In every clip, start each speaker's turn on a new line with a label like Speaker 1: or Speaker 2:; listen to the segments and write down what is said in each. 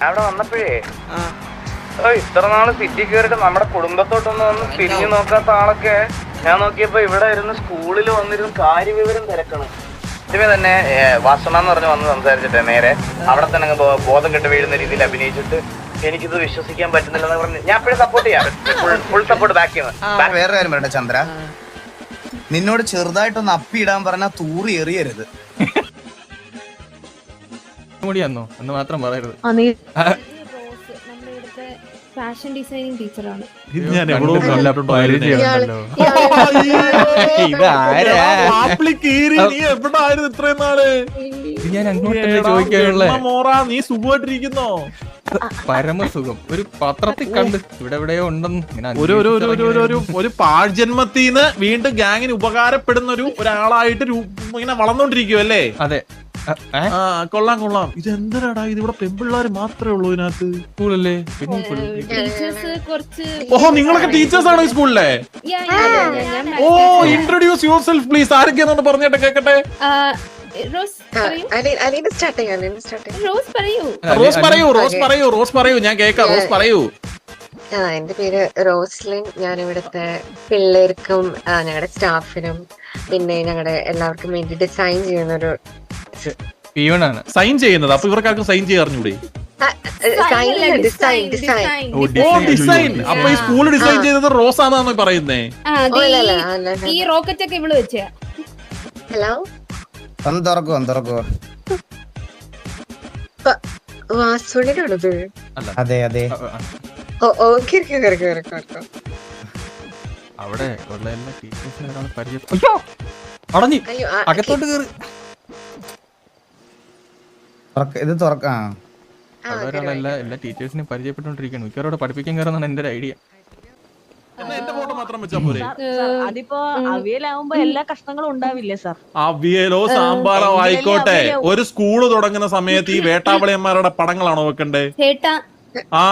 Speaker 1: അവിടെ വന്നപ്പോഴേ ഇത്ര നാൾ സിറ്റി കയറിട്ട് നമ്മുടെ കുടുംബത്തോട്ടൊന്നും ഒന്ന് തിരിഞ്ഞു നോക്കാത്ത ആളൊക്കെ ഞാൻ നോക്കിയപ്പോ ഇവിടെ ഇരുന്ന് സ്കൂളിൽ വന്നിരുന്ന് കാര്യവിവരം തിരക്കണം. ആദ്യമേ തന്നെ വാസണ എന്ന് പറഞ്ഞ് വന്ന് സംസാരിച്ചിട്ട് നേരെ അവിടെ തന്നെ അങ്ങ് ബോധം കെട്ട് വീഴുന്ന രീതിയിൽ അഭിനയിച്ചിട്ട് എനിക്കിത് വിശ്വസിക്കാൻ പറ്റുന്നില്ല എന്ന് പറഞ്ഞ് ഞാൻ എപ്പോഴും സപ്പോർട്ട് ചെയ്യാം ഫുൾ സപ്പോർട്ട് ബാക്ക്
Speaker 2: ചെയ്യുന്നത് വേറെ കാര്യം പറയട്ടെ ചന്ദ്ര. നിന്നോട് ചെറുതായിട്ടൊന്ന് അപ്പിയിടാൻ പറഞ്ഞാൽ തൂറി എറിയരുത്.
Speaker 3: കൂടിയാന്നോ എന്ന് മാത്രം പറയരുത്.
Speaker 4: ആ, നീ
Speaker 5: റോസ് നമ്മുടെ ഇവിടുത്തെ ഫാഷൻ ഡിസൈനിങ് ടീച്ചറാണ്.
Speaker 6: ഇത് ഞാൻ എവിടെയോ.
Speaker 3: പരിചയമുണ്ടല്ലോ.
Speaker 6: ഇത്രയും
Speaker 3: നാൾ? ഞാൻ അങ്ങോട്ടല്ലേ
Speaker 6: എടാ,
Speaker 3: ചോദിക്കാനുള്ള?
Speaker 6: വെണ്ണ നീ സുഖമായിട്ടിരിക്കുന്നോ?
Speaker 3: പരമസുഖം. ഒരു പത്രത്തിൽ കണ്ട് ഇവിടെ എവിടെയോ ഉണ്ടെന്ന്
Speaker 6: ഒരു ഒരു ഒരു ഒരു ഒരു ഒരു പാഴ്ജന്മത്തിന്ന് വീണ്ടും ഗാങ്ങിന് ഉപകാരപ്പെടുന്ന ഒരു ഒരാളായിട്ട് ഇങ്ങനെ വളർന്നോണ്ടിരിക്കുവല്ലേ?
Speaker 3: അതെ?
Speaker 6: ആ കൊള്ളാം കൊള്ളാം. ഇത് എന്തരാടാ ഇത് ഇവിടെ പെൺപിള്ളേര് മാത്രമേ ഉള്ളൂ ഇതിനകത്ത്.
Speaker 3: സ്കൂളല്ലേ
Speaker 6: ഓഹോ നിങ്ങളൊക്കെ ടീച്ചേഴ്സ് ആണോ ഈ സ്കൂളിലെ? ഓ ഇൻട്രൊഡ്യൂസ് യുവർ സെൽഫ് പ്ലീസ്. ആരൊക്കെയാണെന്ന് പറഞ്ഞിട്ട് കേക്കട്ടെ?
Speaker 5: റോസ്. പറയൂ. റോസ് പറയൂ.
Speaker 6: റോസ് പറയൂ ഞാൻ കേക്കാം റോസ് പറയൂ.
Speaker 4: ആ എന്റെ പേര് റോസ്ലിൻ. ഞാൻ ഇവിടുത്തെ പിള്ളേർക്കും ഞങ്ങളുടെ സ്റ്റാഫിനും പിന്നെ ഞങ്ങളുടെ എല്ലാവർക്കും വേണ്ടി ഡിസൈൻ ചെയ്യുന്ന ഒരു
Speaker 3: പിയൂണാണ്
Speaker 6: സൈൻ ചെയ്യുന്നത്. അപ്പൊ ഇവർക്കാർക്കും സൈൻ ചെയ്യാൻ അറിഞ്ഞൂടെ?
Speaker 4: ഡിസൈൻ
Speaker 6: അപ്പൊ ഈ സ്കൂൾ ഡിസൈൻ ചെയ്തത് റോസ് ആണെന്നാണ് പറയുന്നേ
Speaker 5: ഈ- റോക്കറ്റ് ഒക്കെ ഇവൾ വെച്ച.
Speaker 4: ഹലോ?
Speaker 2: ഒന്ന് തുറക്കോ ഒന്ന്
Speaker 4: തുറക്കോ
Speaker 2: അതെ അതെ.
Speaker 3: അവിടെ ഉള്ള എല്ലാ ടീച്ചേഴ്സിനെ പരിചയം അടഞ്ഞു അകത്തോട്ട്
Speaker 2: കേറി. ഇത് തുറക്ക
Speaker 3: ഒരാൾ എല്ലാ എല്ലാ ടീച്ചേഴ്സിനെയും പരിചയപ്പെട്ടുകൊണ്ടിരിക്കുകയാണ്. മിക്കവരോട് പഠിപ്പിക്കാൻ കയറുന്നതാണ് എന്റെ ഒരു ഐഡിയ.
Speaker 6: എന്നാ എന്റെ ഫോട്ടോ മാത്രം വെച്ചാ പോരെ?
Speaker 7: അതിപ്പോ അവിയലാവുമ്പോ എല്ലാ കഷ്ണങ്ങളും ഉണ്ടാവില്ലേ സാർ?
Speaker 6: അവിയലോ സാമ്പാറോ ആയിക്കോട്ടെ. ഒരു സ്കൂൾ തുടങ്ങുന്ന സമയത്ത് ഈ വേട്ടാവളിയന്മാരുടെ പടങ്ങളാണോ വെക്കണ്ടേ? ആ.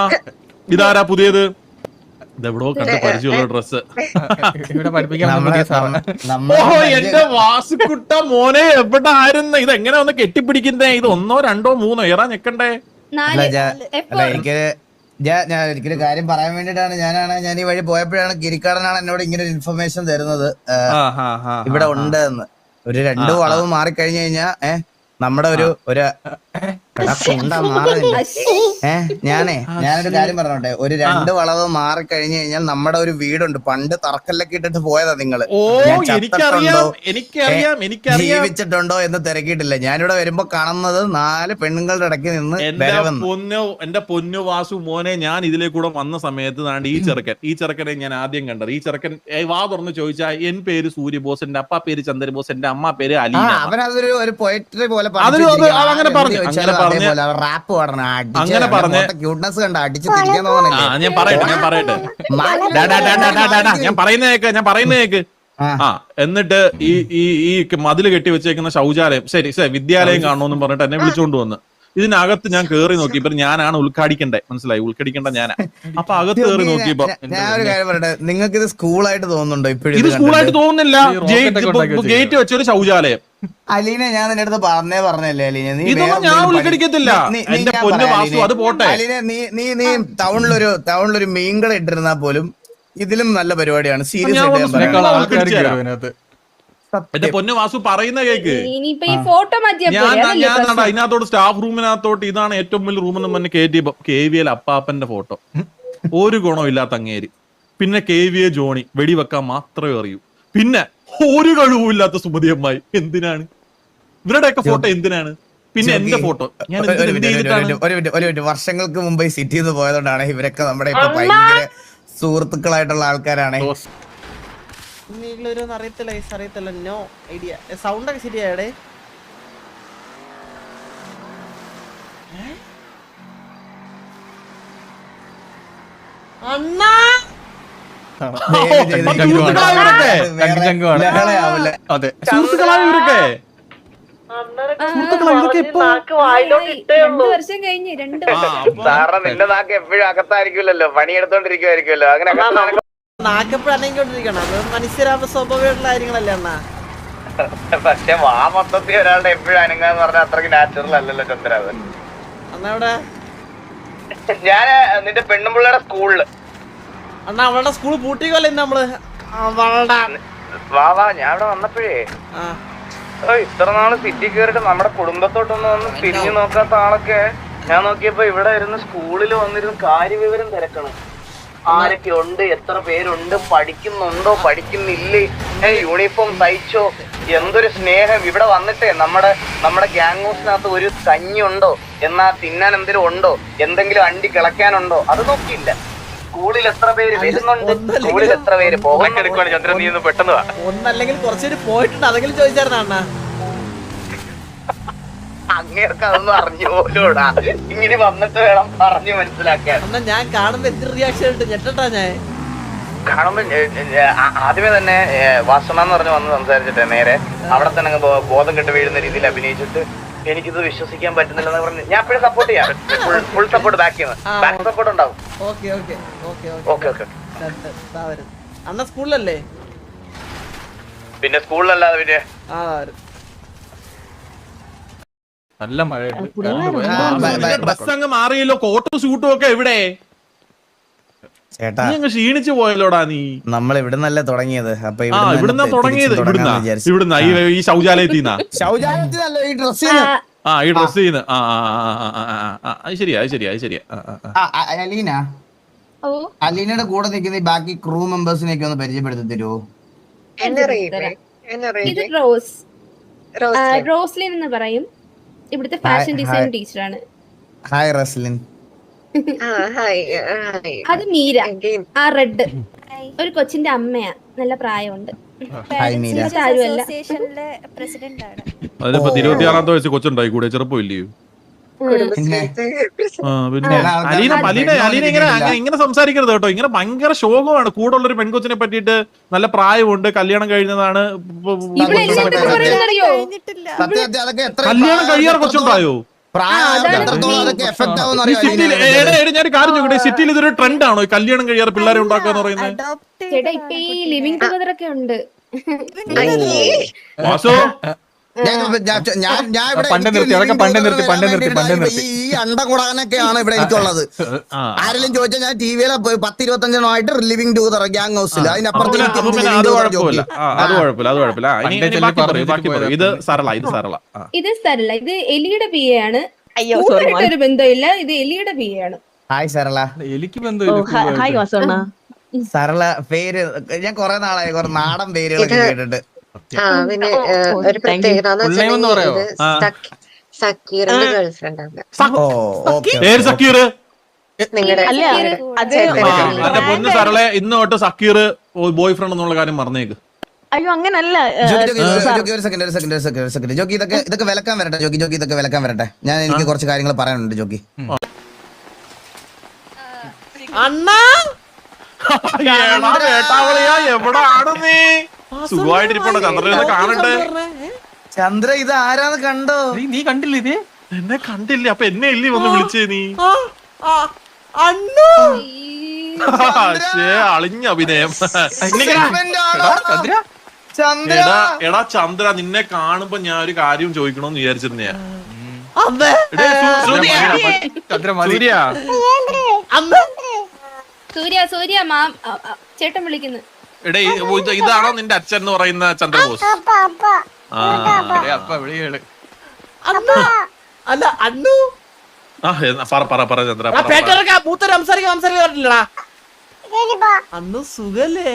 Speaker 6: ഇതാരാ പുതിയത്? ഇതെവിടോ കണ്ട പരിചയമുള്ള ഡ്രസ്
Speaker 3: ഇവിടെ പഠിപ്പിക്കാൻ വന്ന
Speaker 2: നമ്മളെ
Speaker 3: പുതിയ സാറാണ്
Speaker 2: നമ്മളെ
Speaker 6: ഓ എന്റെ വാസുക്കുട്ട മോനെ എവിടെ ആയിരുന്നു ഇത് എങ്ങനെ ഒന്ന് കെട്ടിപ്പിടിക്കുന്നേ? ഇത് ഒന്നോ രണ്ടോ മൂന്നോ? ഏറാ ഞെക്കണ്ടേ.
Speaker 2: അല്ല, ഞാൻ- അല്ല എനിക്ക് ഞാൻ ഞാൻ ഒരിക്കലും കാര്യം പറയാൻ വേണ്ടിട്ടാണ് ഞാനാണ് ഞാൻ ഈ വഴി പോയപ്പോഴാണ് ഗിരിക്കാടനാണ് എന്നോട് ഇങ്ങനെ ഒരു ഇൻഫർമേഷൻ തരുന്നത്. ഏ, ഇവിടെ ഉണ്ട് എന്ന്. ഒരു രണ്ടു. വളവ് മാറിക്കഴിഞ്ഞു കഴിഞ്ഞാ ഏഹ് നമ്മുടെ ഒരു ഒരു ഏ ഞാനേ ഞാനൊരു കാര്യം പറഞ്ഞോട്ടെ? ഒരു രണ്ട് വളവ് മാറിക്കഴിഞ്ഞു കഴിഞ്ഞാൽ നമ്മുടെ ഒരു വീടുണ്ട്. പണ്ട് തറക്കല്ലൊക്കെ ഇട്ടിട്ട് പോയതാ
Speaker 6: നിങ്ങൾ.
Speaker 2: ജീവിച്ചിട്ടുണ്ടോ എന്ന് തിരക്കിയിട്ടില്ല. ഞാനിവിടെ വരുമ്പോ കാണുന്നത് നാല് പെണ്ണുങ്ങളുടെ ഇടയ്ക്ക് നിന്ന്
Speaker 6: എന്റെ പൊന്നു എന്റെ പൊന്നു വാസു മോനെ ഞാൻ ഇതിലേക്കൂടെ കൂടെ വന്ന സമയത്ത് നാണ്ട് ഈ ചെറുക്കൻ ഈ ചെറുക്കനെ ഞാൻ ആദ്യം കണ്ടത്. ഈ ചെറുക്കൻ വാ തുറന്ന് ചോദിച്ചാ എൻ പേര് സൂര്യബോസ് എന്റെ അപ്പ പേര് ചന്ദ്രബോസ് എന്റെ അമ്മ പേര്
Speaker 2: അലി
Speaker 6: അവൻ
Speaker 2: അവനതൊരു ഒരു പോയട്രി പോലെ
Speaker 6: അങ്ങനെ അതങ്ങനെ പറഞ്ഞു, പറഞ്ഞ്-
Speaker 2: റാപ്പ് പാടണം.
Speaker 6: അങ്ങനെ പറഞ്ഞ
Speaker 2: ക്യൂട്ട്നെസ് കണ്ട? അടിച്ച് തിരിക്കാൻ തോന്നണില്ലേ?
Speaker 6: ഞാൻ പറയട്ടെ ഞാൻ പറയട്ടെ. ഡാ, ഡാ, ഡാ, ഡാ, ഡാ, ഡാ, ഡാ, ഞാൻ പറയുന്ന കേക്ക് ഞാൻ പറയുന്ന കേക്ക്.
Speaker 2: ആ.
Speaker 6: എന്നിട്ട് ഈ ഈ ഈ മതിൽ കെട്ടി വെച്ചേക്കുന്ന ശൗചാലയം ശരി ശരി വിദ്യാലയം കാണണമെന്ന് പറഞ്ഞിട്ട് എന്നെ വിളിച്ചോണ്ട് വന്ന്. ഇതിനകത്ത് ഞാൻ കേറി നോക്കി ഇപ്പൊ ഞാനാണ് ഉദ്ഘാടിക്കണ്ടേ മനസ്സിലായി? ഉൾക്കടിക്കേണ്ട ഞാനാ. അപ്പൊ അകത്ത് കേറി നോക്കിയപ്പോ
Speaker 2: ഞാൻ- ഞാൻ ഒരു കാര്യം പറയട്ടെ? നിങ്ങൾക്ക് ഇത് സ്കൂളായിട്ട് തോന്നുന്നുണ്ടോ ഇപ്പോഴും
Speaker 6: ഇത് സ്കൂളായിട്ട് തോന്നുന്നില്ല. ഗേറ്റ് വെച്ചൊരു ശൗചാലയം.
Speaker 2: അലീന ഞാൻ നിന്റെ അടുത്ത് പറഞ്ഞേ പറഞ്ഞല്ലേ അലീന? നീ
Speaker 6: ഇതൊന്നും ഞാൻ ഉൾക്കടിക്കത്തില്ല. എന്റെ പൊന്നു വാസു, അത് പോട്ടെ.
Speaker 2: അലീന നീ നീ നീ ടൗണിലൊരു ടൗണിലൊരു മീൻകട ഇട്ടിരുന്നാ പോലും ഇതിലും നല്ല പരിപാടിയാണ്. സീരിയസ്
Speaker 6: എന്റെ പൊന്നു വാസു പറയുന്ന കേക്ക്. ഞാൻ? അതിനകത്തോട്ട് സ്റ്റാഫ് റൂമിനകത്തോട്ട് ഇതാണ് ഏറ്റവും വലിയ റൂം എന്ന് പറഞ്ഞ K T K V L അപ്പാപ്പന്റെ photo. ഒരു ഗുണവും ഇല്ലാത്ത അങ്ങേര്. പിന്നെ കെ വി എ ജോണി വെടിവെക്കാൻ മാത്രമേ അറിയൂ. പിന്നെ ഒരു കഴിവുമില്ലാത്ത സുമതി അമ്മായി എന്തിനാണ്? ഇവരുടെയൊക്കെ ഫോട്ടോ എന്തിനാണ്? പിന്നെ എന്റെ ഫോട്ടോ. ഞാൻ.
Speaker 2: വർഷങ്ങൾക്ക് മുമ്പ് സിറ്റിയിൽ നിന്ന് പോയതുകൊണ്ടാണ് ഇവരൊക്കെ നമ്മുടെ ഇപ്പൊ ഭയങ്കര സുഹൃത്തുക്കളായിട്ടുള്ള ആൾക്കാരാണ്.
Speaker 8: അറിയത്തില്ല നോ ഐഡിയ സൗണ്ട് ഒക്കെ ശരിയാടേ.
Speaker 2: ലഹളയാവില്ല
Speaker 3: അതെ.
Speaker 6: സുഹൃത്തുക്കളാണ് ഇവരൊക്കെ.
Speaker 1: നിന്റെ നാക്ക് എപ്പോഴും അകത്തായിരിക്കുമല്ലോ. പണിയെടുത്തോണ്ടിരിക്കുമായിരിക്കുമല്ലോ അങ്ങനെ അകത്താണെങ്കിൽ
Speaker 8: നാക്കെപ്പോഴും അനങ്ങിക്കൊണ്ടിരിക്കണം. അത് മനുഷ്യരാകുമ്പോ സ്വാഭാവികമായിട്ടുള്ള കാര്യങ്ങളല്ലേ അണ്ണാ?
Speaker 1: പക്ഷെ വാ മൊത്തത്തിൽ ഒരാളുടെ എപ്പോഴും അനങ്ങാന്ന് പറഞ്ഞാൽ അത്രയ്ക്ക് നാച്ചുറൽ അല്ലല്ലോ ചന്ദ്രാവ് ഞാൻ
Speaker 8: അണ്ണ എവിടെ?
Speaker 1: ഞാൻ നിന്റെ പെണ്ണുമ്പിള്ളയുടെ സ്കൂളിൽ.
Speaker 8: അണ്ണ അവളുടെ സ്കൂൾ പൂട്ടിക്കോല്ലേ ഇന്ന് നമ്മൾ. അവളുടെ
Speaker 1: വാ വാ ഞാൻ ഇവിടെ വന്നപ്പോഴേ. ഓ ഇത്ര നാൾ സിറ്റി കയറിയിട്ട് നമ്മുടെ കുടുംബത്തോട്ടൊന്നും ഒന്ന് തിരിഞ്ഞു നോക്കാത്ത ആളൊക്കെ. ഞാൻ നോക്കിയപ്പോ ഇവിടെ ഇരുന്ന് സ്കൂളിൽ വന്നിരുന്ന് കാര്യവിവരം തിരക്കണം. ആരൊക്കെ ഉണ്ട് എത്ര പേരുണ്ട് പഠിക്കുന്നുണ്ടോ പഠിക്കുന്നില്ലേ യൂണിഫോം തയ്ച്ചോ എന്തൊരു സ്നേഹം ഇവിടെ വന്നിട്ടേ നമ്മുടെ നമ്മുടെ ഗ്യാങ് ഹൗസിനകത്ത് ഒരു കഞ്ഞി ഉണ്ടോ എന്നാ തിന്നാൻ എന്തെങ്കിലും ഉണ്ടോ? എന്തെങ്കിലും അണ്ടി കിളയ്ക്കാനുണ്ടോ? അത് നോക്കിയില്ല. സ്കൂളിൽ എത്ര പേര് വരുന്നുണ്ട്? സ്കൂളിൽ എത്ര പേര് പോകുന്നു ചന്ദ്രൻ നീ ഒന്ന് പെട്ടെന്ന് വാ.
Speaker 8: ഒന്നല്ലെങ്കിൽ കുറച്ചൊരു പോയിട്ടുണ്ട് അതെങ്കിലും ചോദിച്ചായിരുന്ന അണ്ണാ?
Speaker 1: അങ്ങേർക്ക് അതൊന്നും അറിഞ്ഞു പോലോടാ. ഇങ്ങനെ വന്നിട്ട് വേണം പറഞ്ഞു മനസ്സിലാക്കാൻ.
Speaker 8: അണ്ണ ഞാൻ കാണുമ്പോ എന്ത് റിയാക്ഷൻ ഇട്ട് ഞെട്ടട്ടാ ഞാൻ.
Speaker 1: കാണുമ്പോൾ ആദ്യമേ തന്നെ വാസന എന്ന് പറഞ്ഞ് വന്ന് സംസാരിച്ചിട്ട് നേരെ അവിടെ തന്നെ ബോധം കെട്ട് വീഴുന്ന രീതിയിൽ അഭിനയിച്ചിട്ട് എനിക്കിത് വിശ്വസിക്കാൻ പറ്റുന്നില്ലെന്ന് പറഞ്ഞ് ഞാൻ എപ്പോഴും സപ്പോർട്ട് ചെയ്യാം ഫുൾ ഫുൾ സപ്പോർട്ട് ബാക്ക് ചെയ്യുന്നത് ബാക്ക് സപ്പോർട്ട് ഉണ്ടാവും
Speaker 8: okay okay okay
Speaker 1: okay okay
Speaker 8: അണ്ണ സ്കൂളിലല്ലേ
Speaker 1: പിന്നെ സ്കൂളിലല്ലാതെ പിന്നെ
Speaker 3: നല്ല മഴ
Speaker 6: ബസ് അങ്ങ് മാറിയല്ലോ കോട്ടും സൂട്ടും ഒക്കെ എവിടെ
Speaker 2: ചേട്ടാ
Speaker 6: നീ അങ്ങ് ക്ഷീണിച്ചു പോയല്ലോടാ നീ?
Speaker 2: നമ്മൾ ഇവിടുന്നല്ലേ തുടങ്ങിയത്. അപ്പൊ
Speaker 6: ഇവിടുന്ന തുടങ്ങിയത് ഇവിടുന്ന. ഇവിടുന്ന ഈ ശൗചാലയത്തിൽ നിന്നാ
Speaker 2: ശൗചാലയത്തിലല്ല ഈ ഡ്രസ്
Speaker 6: ആ. ഈ ഡ്രസ് ചെയ്യുന്ന ആ അത് ശരിയാ അത് ശരിയാ അത് ശരിയാ. ആ, ആ, ആ.
Speaker 2: അലീന.
Speaker 5: ഓ.
Speaker 2: അലീനയുടെ കൂടെ നിൽക്കുന്ന ഈ ബാക്കി ക്രൂ മെമ്പേഴ്സിനെയൊക്കെ ഒന്ന് പരിചയപ്പെടുത്തി തരുമോ
Speaker 5: ഇത് റോസ്. റോസ്ലിൻ എന്ന് പറയും. ഇവിടുത്തെ ഫാഷൻ ഡിസൈൻ ടീച്ചറാണ്.
Speaker 2: Hi Roslin.
Speaker 5: അത് മീര. ആ റെഡ് ഒരു കൊച്ചിന്റെ അമ്മയാ. നല്ല പ്രായമുണ്ട്.
Speaker 6: ഇരുപത്തിയാറാമത്തെ വയസ്സ് കൊച്ചുണ്ടായി കൂടെ. അലീന അലീന അലീന ഇങ്ങനെ അങ്ങനെ ഇങ്ങനെ സംസാരിക്കരുത് കേട്ടോ. ഇങ്ങനെ ഭയങ്കര ശോകമാണ്. കൂടെ ഉള്ള ഒരു പെൺകൊച്ചിനെ പറ്റിയിട്ട് നല്ല പ്രായമുണ്ട്. കല്യാണം കഴിഞ്ഞതാണ്. കല്യാണം കഴിയാറ് കൊച്ചുണ്ടായോ? ഞാൻ കാര്യം ചോദിക്കട്ടെ? സിറ്റിയിൽ ഇതൊരു ട്രെൻഡ് ആണോ ഈ കല്യാണം കഴിയാറ് പിള്ളേരെ ഉണ്ടാക്കുക എന്ന് പറയുന്നത്
Speaker 5: ചേട്ടാ ഇപ്പൊ ഈ ടുഗദർ ഒക്കെ ഉണ്ട്.
Speaker 3: പണ്ട് നിർത്തി, അതൊക്കെ പണ്ട് നിർത്തി, പണ്ട് നിർത്തി, പണ്ട്
Speaker 2: വേണ്ടിയിട്ട് ഈ അണ്ട കൂടാനൊക്കെയാണ് ഇവിടെ എനിക്കുള്ളത്. ആരെങ്കിലും ചോദിച്ചാൽ ഞാൻ ടി വിയിലെ പത്ത് ഇരുപത്തഞ്ചെണ്ണമായിട്ട് ലിവിംഗ് ടൂതർ ഗ്യാങ് ഹൗസിൽ അതിനപ്പുറത്ത്
Speaker 6: ഇത് സരള ഇത് സരള.
Speaker 5: ഇത് ഇത് എലിയുടെ പി എ ആണ്.
Speaker 7: അയ്യോ
Speaker 5: ഒരു ബന്ധമില്ല. ഇത് എലിയുടെ പി എ ആണ്.
Speaker 2: ഹായ് സരള.
Speaker 3: എനിക്ക് ബന്ധമില്ല
Speaker 7: ഹായ്
Speaker 2: സരള പേര് ഞാൻ കൊറേ നാളായി കൊറേ നാടൻ പേരുകളൊക്കെ കേട്ടിട്ട്.
Speaker 4: പിന്നെ ഒരു. പ്രത്യേകത എന്ന്. സക്കീറിന്റെ ഗേൾഫ്രണ്ട് ആണ്.
Speaker 6: സക്കീർ? പൊന്ന് സരളെ ഇന്ന് തൊട്ട് സക്കീർ ബോയ് ഫ്രണ്ട് എന്നുള്ള കാര്യം മറന്നേക്ക്.
Speaker 7: അയ്യോ അങ്ങനല്ല
Speaker 2: ജോക്കി, ഒരു സെക്കൻഡ് ഒരു സെക്കൻഡ് ഒരു സെക്കൻഡ് ഒരു സെക്കൻഡ് ജോക്കി ഇതൊക്കെ ഇതൊക്കെ വിലക്കാൻ വരട്ടെ ജോക്കി ജോക്കി ഇതൊക്കെ വിലക്കാൻ വരട്ടെ. ഞാൻ എനിക്ക് കുറച്ച് കാര്യങ്ങൾ പറയാനുണ്ട് ജോക്കി.
Speaker 8: അണ്ണാ!
Speaker 6: എവിടാണ് നീ? സുഖമായിട്ടിരിപ്പുണ്ടോ ചന്ദ്രനെ കാണട്ടെ
Speaker 2: ചന്ദ്ര ഇത് ആരാന്ന് കണ്ടോ?
Speaker 3: നീ നീ കണ്ടില്ല ഇത്?
Speaker 6: എന്നെ കണ്ടില്ല? അപ്പൊ എന്നെ ഇല്ലേ വന്ന് വിളിച്ചേ നീ? അളിഞ്ഞ അഭിനയം. എടാ എടാ ചന്ദ്ര നിന്നെ കാണുമ്പോ ഞാൻ ഒരു കാര്യം ചോദിക്കണോന്ന് വിചാരിച്ചിരുന്നേ.
Speaker 8: അമ്മേ!
Speaker 6: എടേ, സു- സൂര്യ. സൂര്യ.
Speaker 8: അമ്മ!
Speaker 5: സൂര്യ സൂര്യ മാം. ചേട്ടൻ വിളിക്കുന്നു.
Speaker 6: എടേ ഇത് ഇതാണോ നിന്റെ അച്ഛൻ എന്ന് പറയുന്ന ചന്ദ്രബോസ്?
Speaker 3: അപ്പ
Speaker 8: വിളികൾ അല്ല അണ്ണു
Speaker 6: ആ, പറ പറ പറ ചന്ദ്ര
Speaker 8: സംസാരിക്കാൻ സുഖല്ലേ?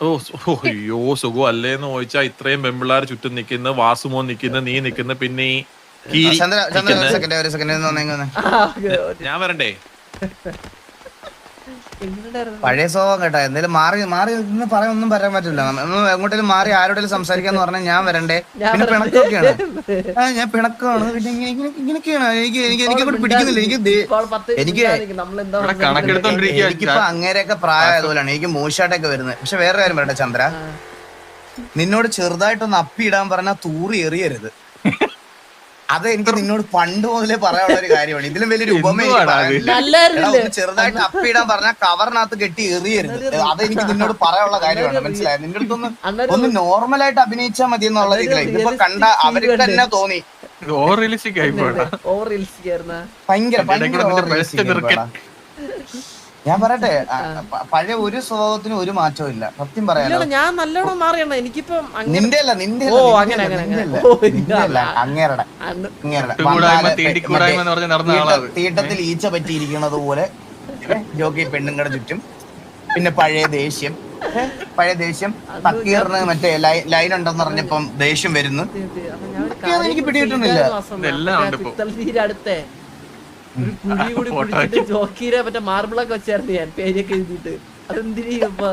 Speaker 6: ഓ അയ്യോ സുഖം അല്ലേന്ന് ചോദിച്ചാ ഇത്രയും പെമ്പിള്ളാർ ചുറ്റും നിക്കുന്ന വാസുമോൻ നിക്കുന്ന നീ നിക്കുന്ന പിന്നെ ഈ ഞാൻ വരണ്ടേ?
Speaker 2: പഴയ സ്വഭാവം കേട്ടോ. എന്തെങ്കിലും മാറി മാറി ഇന്ന് പറയാൻ ഒന്നും പറയാൻ പറ്റില്ല. എങ്ങോട്ടേലും മാറി ആരോടെങ്കിലും സംസാരിക്കാന്ന് പറഞ്ഞാൽ ഞാൻ വരണ്ടേ? പിന്നെ? പിണക്കൊക്കെയാണ് ഞാൻ പിണക്കമാണ്. പിന്നെ ഇങ്ങനെയൊക്കെയാണ്. എനിക്ക് എനിക്ക് എനിക്ക് അങ്ങോട്ട് പിടിക്കുന്നില്ല. എനിക്ക് എനിക്ക് എനിക്കിപ്പോ അങ്ങേരെയൊക്കെ പ്രായമായതുപോലെയാണ്. എനിക്ക് മോശമായിട്ടൊക്കെ വരുന്നത്. പക്ഷെ വേറെ കാര്യം പറയട്ടെ ചന്ദ്ര. നിന്നോട് ചെറുതായിട്ടൊന്ന് അപ്പിയിടാൻ പറഞ്ഞാൽ തൂറി എറിയരുത്. അത് എനിക്ക് നിന്നോട് പണ്ട് മുതലേ പറയാനുള്ള ഒരു കാര്യമാണ്. ഇതിലും വലിയൊരു ഉപമ എനിക്ക്
Speaker 3: എന്തുവാടാ
Speaker 2: പറയാനില്ല.
Speaker 3: ഇത്?
Speaker 2: എടാ,
Speaker 8: നല്ലായിരുന്നില്ലേ
Speaker 2: ചെറുതായിട്ട് അപ്പിടാൻ പറഞ്ഞാൽ കവറിനകത്ത് കെട്ടി എറിയരുത്. അത് എനിക്ക് നിന്നോട് പറയാനുള്ള കാര്യമാണ്. മനസ്സിലായത് നിന്റെ അടുത്തൊന്ന് ഒന്ന് നോർമൽ ആയിട്ട് അഭിനയിച്ചാൽ മതി എന്നുള്ള രീതിയിലാണ് ഇതിപ്പോ കണ്ട അവർക്ക് തന്നെ തോന്നി.
Speaker 3: ഓവർ റിയലിസ്റ്റിക് ആയി
Speaker 8: ഓവർ റിയലിസ്റ്റിക് ആയിരുന്ന?
Speaker 2: ഭയങ്കര ഭയങ്കര ഞാൻ പറയട്ടെ പഴയ ഒരു സ്വഭാവത്തിനും ഒരു മാറ്റവും ഇല്ല. സത്യം
Speaker 8: പറയാം ഞാൻ നല്ലോണം മാറിയാണ് എനിക്കിപ്പം
Speaker 2: നിന്റെ അല്ല നിന്റെ
Speaker 8: ഓ, അങ്ങനെ.
Speaker 2: അങ്ങേരുടെ അങ്ങേരുടെ. തീട്ടത്തിൽ ഈച്ച പറ്റിയിരിക്കുന്നത് പോലെ ജോക്കി പെണ്ണുങ്ങളുടെ ചുറ്റും. പിന്നെ പഴയ ദേഷ്യം. പഴയ ദേഷ്യം. തക്കീറിന് മറ്റേ ലൈൻ ഉണ്ടെന്ന് പറഞ്ഞപ്പം ദേഷ്യം വരുന്നു.
Speaker 8: അപ്പൊ ഞാൻ ഒരു കാര്യം
Speaker 2: എനിക്ക്
Speaker 8: പിടിയിട്ടൊന്നുമില്ല
Speaker 2: പിടികിട്ടുന്നില്ല.
Speaker 8: ഒരു കുഴി കൂടി
Speaker 3: ഫോട്ടോ
Speaker 8: കുടിച്ചിട്ട് ജോക്കീരെ മറ്റേ മാർബിളൊക്കെ വെച്ചായിരുന്നു ഞാൻ പേരൊക്കെ എഴുതിയിട്ട്. അതെന്തിനീ ഇപ്പൊ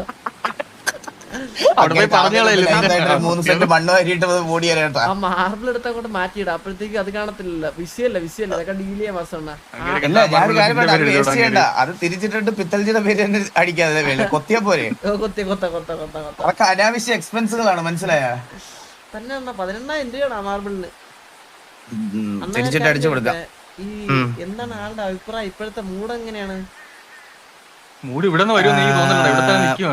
Speaker 8: ആ മാർബിൾ എടുത്താ കൊണ്ട് മാറ്റിയിടാം. അപ്പോഴത്തേക്ക് അത് കാണത്തില്ല വിഷയല്ല വിഷയല്ല അതൊക്കെ ഡീൽ ചെയ്യാൻ
Speaker 2: ഒരു അത് ചെയ്യണ്ട. അത് തിരിച്ചിട്ടിട്ട് പിത്തൽജിയുടെ പേര് തന്നെ അടിക്കാതെ കൊത്തിയ കൊത്തിയാ പോരെ.
Speaker 8: കൊത്തി കൊത്ത കൊത്ത കൊത്ത കൊത്ത.
Speaker 2: അതൊക്കെ അനാവശ്യ എക്സ്പെൻസുകളാണ് മനസ്സിലായ?
Speaker 8: തന്നെ പതിനെണ്ണായിരം രൂപയാണ് ആ മാർബിളിന്.
Speaker 2: തിരിച്ചിട്ട് അടിച്ചു കൊടുക്കാം?
Speaker 8: ഈ എന്താണ് ആളുടെ അഭിപ്രായം? ഇപ്പോഴത്തെ മൂഡ് എങ്ങനെയാണ്?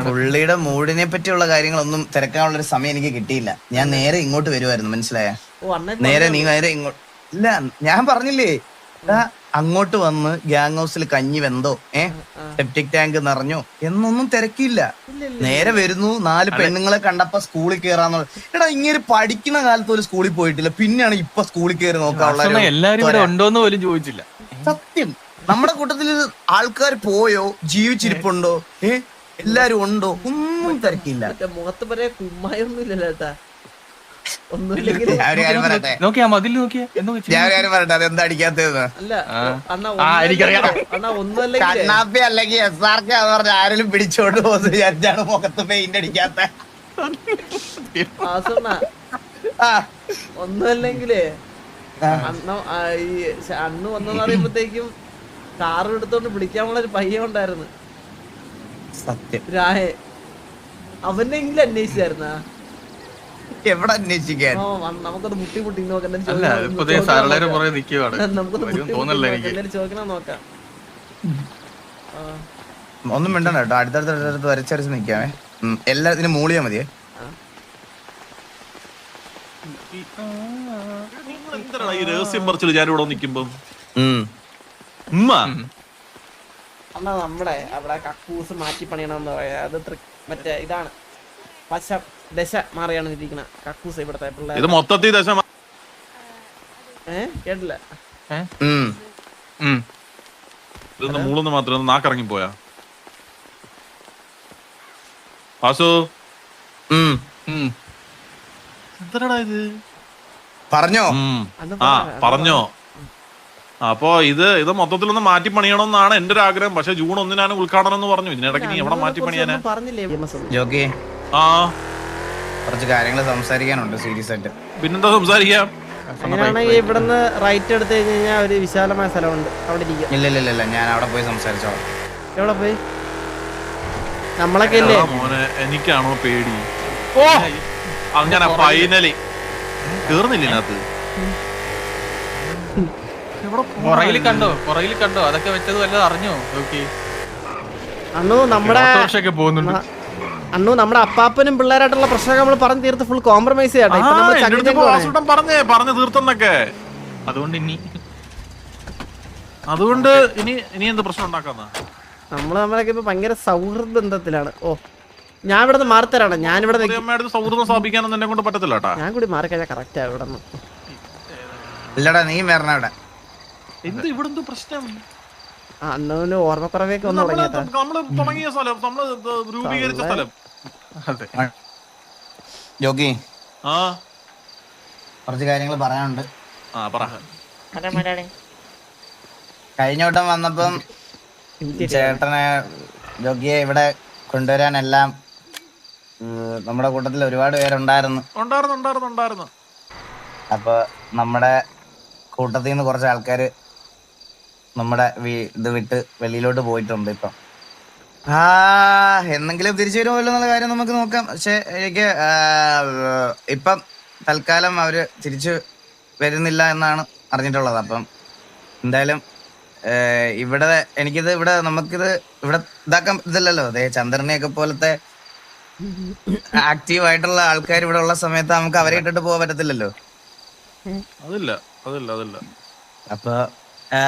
Speaker 2: പുള്ളിയുടെ മൂടിനെ പറ്റിയുള്ള കാര്യങ്ങളൊന്നും തിരക്കാനുള്ള ഒരു സമയം എനിക്ക് കിട്ടിയില്ല. ഞാൻ നേരെ ഇങ്ങോട്ട് വരുമായിരുന്നു മനസ്സിലായ? നേരെ നീ നേരെ ഇങ്ങോട്ട് ഇല്ല ഞാൻ പറഞ്ഞില്ലേ? അങ്ങോട്ട് വന്ന് ഗ്യാങ് ഹൗസിൽ കഞ്ഞി വെന്തോ? ഏ? സെപ്റ്റിക് ടാങ്ക് നിറഞ്ഞോ? എന്നൊന്നും തിരക്കില്ല നേരെ വരുന്നു നാല് പെണ്ണുങ്ങളെ കണ്ടപ്പോ സ്കൂളിൽ കയറാന്ന് എടാ ഇങ്ങനെ പഠിക്കുന്ന കാലത്ത് ഒരു സ്കൂളിൽ പോയിട്ടില്ല. പിന്നെയാണ് ഇപ്പൊ സ്കൂളിൽ കയറി നോക്കാനുള്ള
Speaker 3: എല്ലാരും ഇവിടെ ഉണ്ടോന്ന് പോലും ചോദിച്ചില്ല.
Speaker 2: സത്യം. നമ്മുടെ കൂട്ടത്തിൽ ആൾക്കാർ പോയോ? ജീവിച്ചിരിപ്പുണ്ടോ? ഏ? എല്ലാരും ഉണ്ടോ? ഒന്നും തിരക്കില്ല
Speaker 8: മുഖത്ത് പറയാ കുമ്മായൊന്നും ഇല്ലല്ലോ
Speaker 3: നോക്കിയാ മതിൽ നോക്കിയാ എന്തോ
Speaker 2: അടിക്കാത്തത് കണ്ണാപ്പി അല്ലെങ്കിൽ എസ് ആർ കെ പറഞ്ഞ ആരെങ്കിലും പിടിച്ചോണ്ട് പോകുന്നത് വിചാരിച്ചാണ് മുഖത്ത് പെയിന്റ് അടിക്കാത്ത.
Speaker 8: ഒന്നുമല്ലെങ്കിലേ. അണ്ണ ഈ അണ്ണ് അന്ന് വന്നെന്ന് പറയുമ്പോഴത്തേക്കും കാറ് എടുത്തോണ്ട് പിടിക്കാനുള്ള ഒരു പയ്യ ഉണ്ടായിരുന്നു.
Speaker 2: സത്യം.
Speaker 8: രാഹെ അവനെങ്കിലും അന്വേഷിച്ചായിരുന്നാ?
Speaker 2: എവിടെ അന്വേഷിക്കാൻ?
Speaker 8: നമുക്കത് മുട്ടി മുട്ടി നോക്കാം.
Speaker 2: ഒന്നും മിണ്ടണ്ട കേട്ടോ അടുത്തടുത്ത് അടുത്തടുത്ത് വരച്ചരച്ച് നിക്കാമേ എല്ലാത്തിനും മൂളിയാ മതിയേ.
Speaker 6: ഈ രഹസ്യം ഞാൻ ഇവിടെ നിൽക്കുമ്പോ? ഉമ്മ.
Speaker 8: അണ്ണാ നമ്മുടെ അവിടെ കക്കൂസ് മാറ്റി പണിയണമെന്ന് പറയാ. അത് മറ്റേ ഇതാണ്. പശ ദശ മാറിയാണ് ഇരിക്കണ കക്കൂസ് ഇവിടത്തെ പിള്ളേർ
Speaker 6: ഇത് മൊത്തത്തിൽ ദശ
Speaker 8: ഏ? കേട്ടില്ല.
Speaker 2: ഉം.
Speaker 3: ഉം.
Speaker 6: ഇതൊന്ന് മൂളൊന്ന് മാത്രം ഒന്ന് നാക്കിറങ്ങി പോയാ. വാസു. എന്തരടാ ഇത്?
Speaker 2: പറഞ്ഞോ?
Speaker 8: അന്ന്
Speaker 6: ആ പറഞ്ഞോ. അപ്പോ ഇത് ഇത് മൊത്തത്തിലൊന്ന് മാറ്റി പണിയണമെന്നാണ് എന്റെ ഒരു ആഗ്രഹം പക്ഷെ ജൂൺ ഒന്നിനാണ് ഉദ്ഘാടനം എന്ന് പറഞ്ഞു. ഇതിനിടയ്ക്ക് നീ എവിടെ മാറ്റി പണിയാനാ?
Speaker 8: പറഞ്ഞില്ലേ?
Speaker 6: ആ.
Speaker 2: കുറച്ച് കാര്യങ്ങൾ സംസാരിക്കാനുണ്ട് സീരിയസ് ആയിട്ട്
Speaker 6: പിന്നെന്താ സംസാരിക്കാം?
Speaker 8: അങ്ങനെയാണെങ്കിൽ ഇവിടുന്ന് റൈറ്റ് എടുത്തു കഴിഞ്ഞ് കഴിഞ്ഞാൽ ഒരു വിശാലമായ സ്ഥലമുണ്ട്. അവിടെ ഇരിക്കാം.
Speaker 2: ഇല്ല ഇല്ല ഇല്ല ഞാൻ അവിടെ പോയി സംസാരിച്ചോളാം.
Speaker 8: എവിടെ പോയി? നമ്മളൊക്കെ ഇല്ലേ?
Speaker 6: മോനെ എനിക്കാണോ പേടി? ഓ! അങ്ങനെ ഫൈനലി കേറുന്നില്ല ഇതിനകത്ത്?
Speaker 3: പുറകിൽ കണ്ടോ? പുറകിൽ കണ്ടോ? അതൊക്കെ വെച്ചത് വല്ലതും അറിഞ്ഞോ? നോക്കി.
Speaker 8: അന്ന് നമ്മുടെ
Speaker 3: പോകുന്നുണ്ട്.
Speaker 8: അണ്ണു നമ്മുടെ അപ്പാപ്പനും പിള്ളേരായിട്ടുള്ള പ്രശ്നം നമ്മൾ പറഞ്ഞു തീർത്ത് ഫുൾ കോംപ്രമൈസ് ചെയ്യട്ടെ.
Speaker 6: പറഞ്ഞേ പറഞ്ഞു തീർത്തെന്നൊക്കെ.
Speaker 3: അതുകൊണ്ട് ഇനി
Speaker 6: അതുകൊണ്ട് ഇനി ഇനി എന്ത് പ്രശ്നം ഉണ്ടാക്കാന്ന?
Speaker 8: നമ്മൾ നമ്മളൊക്കെ ഇപ്പൊ ഭയങ്കര സൗഹൃദ ബന്ധത്തിലാണ്. ഓ ഞാൻ ഇവിടെ നിന്ന് മാറിത്തരാണ് ഞാൻ ഇവിടെ
Speaker 6: സൗഹൃദം സ്ഥാപിക്കാനൊന്നും എന്നെ കൊണ്ട് പറ്റത്തില്ല
Speaker 8: ഞാൻ കൂടി മാറിക്കഴിഞ്ഞാൽ കറക്റ്റ് ഇവിടെ നിന്ന്
Speaker 2: ഇല്ലടാ നീ വരണ
Speaker 6: ഇവിടെ എന്ത് ഇവിടെന്തോ പ്രശ്നം?
Speaker 8: ആ ഓർമ്മക്കുറവേക്ക് ഒന്ന്
Speaker 6: നമ്മൾ തുടങ്ങിയ സ്ഥലം നമ്മൾ രൂപീകരിച്ച സ്ഥലം.
Speaker 3: അതെ.
Speaker 2: ജോക്കി.
Speaker 6: ആ.
Speaker 2: കുറച്ച് കാര്യങ്ങൾ പറയാനുണ്ട്.
Speaker 6: ആ പറ.
Speaker 2: കഴിഞ്ഞ വട്ടം വന്നപ്പം ചേട്ടനെ ജോഗിയെ ഇവിടെ കൊണ്ടുവരാൻ എല്ലാം നമ്മുടെ കൂട്ടത്തിൽ ഒരുപാട് പേരുണ്ടായിരുന്നു.
Speaker 6: ഉണ്ടായിരുന്നു ഉണ്ടായിരുന്നു ഉണ്ടായിരുന്നു.
Speaker 2: അപ്പൊ നമ്മുടെ കൂട്ടത്തിൽ നിന്ന് കുറച്ച് ആൾക്കാർ നമ്മുടെ ഇത് വിട്ട് വെളിയിലോട്ട് പോയിട്ടുണ്ട് ഇപ്പം. ആ എന്നെങ്കിലും തിരിച്ചു വരുമല്ലോ എന്നുള്ള കാര്യം നമുക്ക് നോക്കാം. പക്ഷെ എനിക്ക് ഇപ്പം തൽക്കാലം അവർ തിരിച്ചു വരുന്നില്ല എന്നാണ് അറിഞ്ഞിട്ടുള്ളത്. അപ്പം എന്തായാലും ഇവിടെ എനിക്കിത് ഇവിടെ നമുക്കിത് ഇവിടെ ഇതാക്കാൻ ഇതില്ലല്ലോ. അതെ ചന്ദ്രനെയൊക്കെ പോലത്തെ ആക്റ്റീവ് ആയിട്ടുള്ള ആൾക്കാർ ഇവിടെ ഉള്ള സമയത്ത് നമുക്ക് അവരെ ഇട്ടിട്ട് പോകാൻ പറ്റത്തില്ലല്ലോ.
Speaker 6: അതില്ല അതല്ല അതല്ല.
Speaker 2: അപ്പൊ ആ,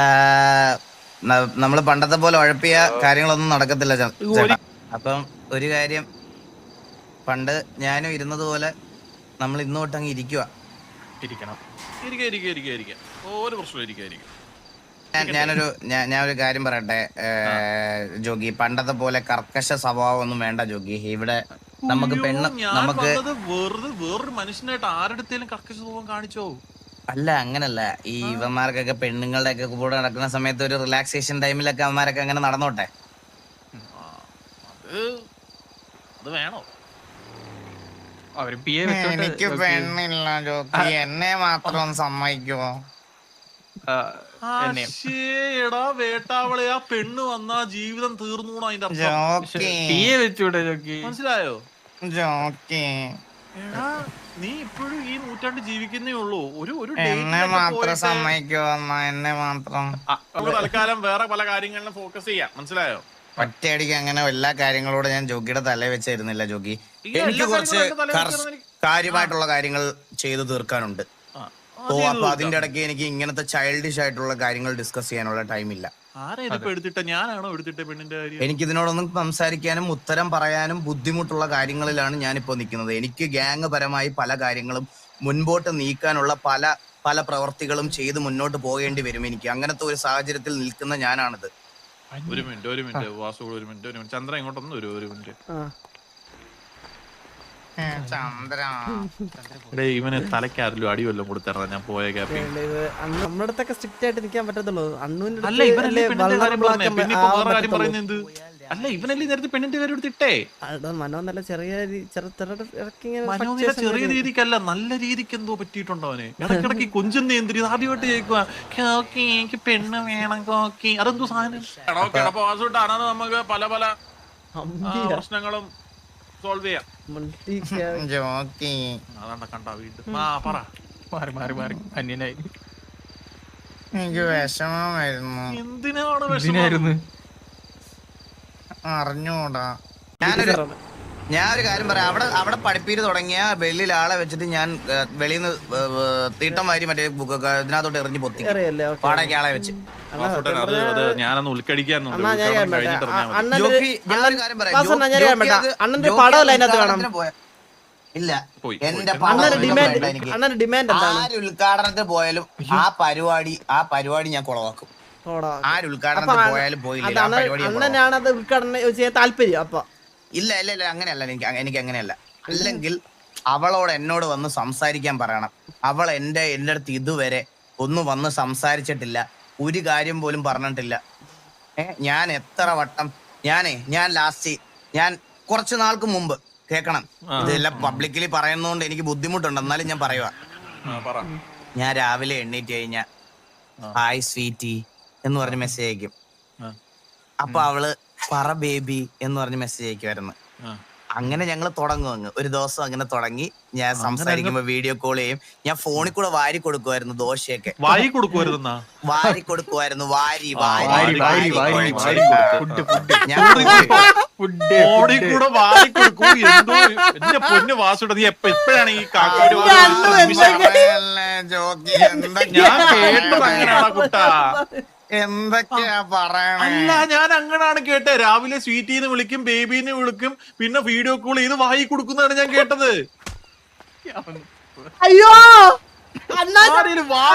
Speaker 2: ന- നമ്മൾ പണ്ടത്തെ പോലെ ഉഴപ്പിയ കാര്യങ്ങളൊന്നും നടക്കത്തില്ല ചേട്ടാ അപ്പം ഒരു കാര്യം പണ്ട് ഞാനും ഇരുന്നത് പോലെ നമ്മൾ ഇന്ന് തൊട്ട് അങ്ങ് ഇരിക്കുക
Speaker 6: ഇരിക്കണം. ഇരിക്കുക ഇരിക്കുക ഇരിക്കുക ഇരിക്കുക ഒരു പ്രശ്നം ഇരിക്കുക ഇരിക്കുക
Speaker 2: ഞാനൊരു ഒരു കാര്യം പറയട്ടെ ജോഗി പണ്ടത്തെ പോലെ കർക്കശ സ്വഭാവം ഒന്നും വേണ്ട ജോഗി. ഇവിടെ നമുക്ക് പെണ്ണ് നമുക്ക്
Speaker 6: വെറുതെ വേറൊരു മനുഷ്യനായിട്ട് ആരുടെ കർക്കശ സ്വഭാവം കാണിച്ചോ?
Speaker 2: അല്ല അങ്ങനല്ല. ഈ ഇവന്മാർക്കൊക്കെ പെണ്ണുങ്ങളുടെ ഒക്കെ കൂടെ നടക്കുന്ന സമയത്ത് ഒരു റിലാക്സേഷൻ ടൈമിലൊക്കെ അവന്മാരൊക്കെ അങ്ങനെ നടന്നോട്ടെ?
Speaker 6: അത് അത് വേണോ?
Speaker 3: അവർ പി എ
Speaker 2: എനിക്ക് പെണ്ണില്ല ജോക്കി. എന്നെ മാത്രം സമ്മതിക്കുമോ
Speaker 6: എടാ വേട്ടാവളെ ആ പെണ്ണ് വന്നാ ജീവിതം തീർന്നു അതിന്റെ അർത്ഥം.
Speaker 2: ജോക്കി.
Speaker 3: പി എ വെച്ചൂടെ ജോക്കി.
Speaker 6: മനസ്സിലായോ?
Speaker 2: ജോക്കി.
Speaker 6: എടാ നീ ഇപ്പോഴും ഈ നൂറ്റാണ്ട് ജീവിക്കുന്നേ ഉള്ളൂ. ഒരു ഒരു
Speaker 2: എന്നെ മാത്രം സമ്മതിക്കോ എന്നാ മാത്രം.
Speaker 6: നമുക്ക് തൽക്കാലം വേറെ പല കാര്യങ്ങളിലും ഫോക്കസ് ചെയ്യാം. മനസ്സിലായോ?
Speaker 2: ഒറ്റയടിക്ക് അങ്ങനെ എല്ലാ കാര്യങ്ങളോടും ഞാൻ ജോഗിയുടെ തല വെച്ചായിരുന്നില്ല
Speaker 6: ജോഗി.
Speaker 2: എനിക്ക് കുറച്ച് കാര്യമായിട്ടുള്ള കാര്യങ്ങൾ ചെയ്തു തീർക്കാനുണ്ട്. ഓ അപ്പൊ അതിന്റെ ഇടയ്ക്ക് എനിക്ക് ഇങ്ങനത്തെ ചൈൽഡിഷ് ആയിട്ടുള്ള കാര്യങ്ങൾ ഡിസ്കസ് ചെയ്യാനുള്ള ടൈമില്ല
Speaker 6: എടുത്തിട്ട? ഞാനാണോ എടുത്തിട്ട പെണ്ണിന്റെ കാര്യം?
Speaker 2: എനിക്ക് ഇതിനോടൊന്നും സംസാരിക്കാനും ഉത്തരം പറയാനും ബുദ്ധിമുട്ടുള്ള കാര്യങ്ങളിലാണ് ഞാനിപ്പോ നിൽക്കുന്നത്. എനിക്ക് ഗ്യാങ് പരമായി പല കാര്യങ്ങളും മുൻപോട്ട് നീക്കാനുള്ള പല പല പ്രവർത്തികളും ചെയ്ത് മുന്നോട്ട് പോകേണ്ടി വരും എനിക്ക്. അങ്ങനത്തെ ഒരു സാഹചര്യത്തിൽ നിൽക്കുന്ന ഞാനാണിത്.
Speaker 6: ഒരു മിനിറ്റ് ഒരു മിനിറ്റ്. ഒരു മിനിറ്റ് ഒരു മിനിറ്റ്. ചന്ദ്ര ഇങ്ങോട്ടൊന്നും ഒരു ഒരു മിനിറ്റ്. ഇവന് തലക്കാരിലും അടി വല്ലതും കൊടുത്തറ ഞാൻ പോയ
Speaker 8: നമ്മുടെ അടുത്തൊക്കെ സ്ട്രിക്റ്റ് ആയിട്ട് നിൽക്കാൻ പറ്റത്തുള്ളൂ. അണ്ണൂന്റെ
Speaker 6: അല്ല ഇവനല്ലേ പറയുന്നത് എന്ത്? അല്ല ഇവനല്ലേ നേരത്തെ പെണ്ണിന്റെ കാര്യം എടുത്തിട്ടേ?
Speaker 8: മനോ നല്ല ചെറിയ
Speaker 6: ചെറിയ രീതിക്കല്ല നല്ല രീതിക്ക് എന്തോ പറ്റിയിട്ടുണ്ടോ അവന്? ഇടക്കിടക്ക് കൊഞ്ചുന്ന എന്തിരി ആദ്യമായിട്ട് ചോദിക്കുക കോക്കി എനിക്ക് പെണ്ണ് വേണം കോക്കി. അതെന്തോ സാധനം? നമുക്ക് പല പല പ്രശ്നങ്ങളും സോൾവ് ചെയ്യാം.
Speaker 8: multi care.
Speaker 2: ജോക്കി
Speaker 6: അതാണ്ട കണ്ട വീണ്ടും. ആ പറ.
Speaker 3: മാറി മാറി മാറി. അന്യനായി.
Speaker 2: എനിക്ക് വിഷമമായിരുന്നു.
Speaker 6: എന്തിനാണ്
Speaker 2: അറിഞ്ഞൂടാ. ഞാനൊരു ഞാൻ ഒരു കാര്യം പറയാം. അവിടെ അവിടെ പഠിപ്പീര് തുടങ്ങിയ വെളിയിൽ ആളെ വെച്ചിട്ട് ഞാൻ വെളിയിൽ നിന്ന് തീട്ടം വാരി മറ്റേ ബുക്ക് ഇതിനകത്തോട്ട് എറിഞ്ഞ് പൊത്തി. പാടൊക്കെ ആളെ വെച്ച്.
Speaker 6: ഞാനൊന്ന്.
Speaker 8: അണ്ണന്റെ അതിനകത്ത്
Speaker 2: ഇല്ല.
Speaker 6: പോയി,
Speaker 2: എന്റെ
Speaker 8: അണ്ണന്റെ ഡിമാൻഡ് അണ്ണന്റെ ഡിമാൻഡ് എന്താണ്?
Speaker 2: ആര് ഉദ്ഘാടനത്തിന് പോയാലും ആ പരിപാടി ആ പരിപാടി ഞാൻ കുളവാക്കും
Speaker 8: ഓടാ.
Speaker 2: ആര് ഉദ്ഘാടനത്തിന് പോയാലും പോയില്ല.
Speaker 8: അത്. അണ്ണനാണ് ഉദ്ഘാടനം താല്പര്യം അപ്പൊ.
Speaker 2: ഇല്ല ഇല്ല ഇല്ല അങ്ങനെയല്ല എനിക്ക് എനിക്ക് അങ്ങനെയല്ല. അല്ലെങ്കിൽ അവളോട് എന്നോട് വന്ന് സംസാരിക്കാൻ പറയണം. അവൾ എന്റെ എന്റെ അടുത്ത് ഇതുവരെ ഒന്നും വന്ന് സംസാരിച്ചിട്ടില്ല. ഒരു കാര്യം പോലും പറഞ്ഞിട്ടില്ല. ഏ ഞാൻ എത്ര വട്ടം ഞാനേ ഞാൻ ലാസ്റ്റ് ഞാൻ കുറച്ചു നാൾക്ക് മുമ്പ് കേക്കണം ഇതെല്ലാം പബ്ലിക്കലി പറയുന്നതുകൊണ്ട് എനിക്ക് ബുദ്ധിമുട്ടുണ്ട്. എന്നാലും ഞാൻ പറയുക
Speaker 6: പറ.
Speaker 2: ഞാൻ രാവിലെ എണ്ണീറ്റ് കഴിഞ്ഞ ഹായ് സ്വീറ്റി എന്ന് പറഞ്ഞ് മെസ്സേജ് അയക്കും. അപ്പൊ അവൾ പറ ബേബി എന്ന് പറഞ്ഞ് മെസ്സേജ് അയക്കുമായിരുന്നു. അങ്ങനെ ഞങ്ങൾ തുടങ്ങും അങ്ങ്. ഒരു ദിവസം അങ്ങനെ തുടങ്ങി. ഞാൻ സംസാരിക്കുമ്പോ വീഡിയോ കോൾ ചെയ്യും. ഞാൻ ഫോണിൽ കൂടെ വാരി കൊടുക്കുമായിരുന്നു ദോശയൊക്കെ.
Speaker 6: വായി കൊടുക്കുമായിരുന്നാ
Speaker 2: വാരി കൊടുക്കുമായിരുന്നു വാരി വാരി
Speaker 6: വാരി, വാരി, വാരി. വാരി വാരി പൊന്ന് വാസുട്ട നീ എപ്പോഴാണ് ഈ ഞാൻ കേട്ടത് അങ്ങനെയാണോ കുട്ടാ?
Speaker 2: എന്തൊക്കെയാ പറയണേ?
Speaker 6: അല്ല ഞാൻ അങ്ങനാണ് കേട്ടെ രാവിലെ സ്വീറ്റിന്ന് വിളിക്കും ബേബിന്ന് വിളിക്കും പിന്നെ വീഡിയോ കോൾ ചെയ്ത് വായി കൊടുക്കുന്നതാണ് ഞാൻ കേട്ടത്.
Speaker 8: അയ്യോ! അണ്ണാ
Speaker 6: ആരേലും വാ.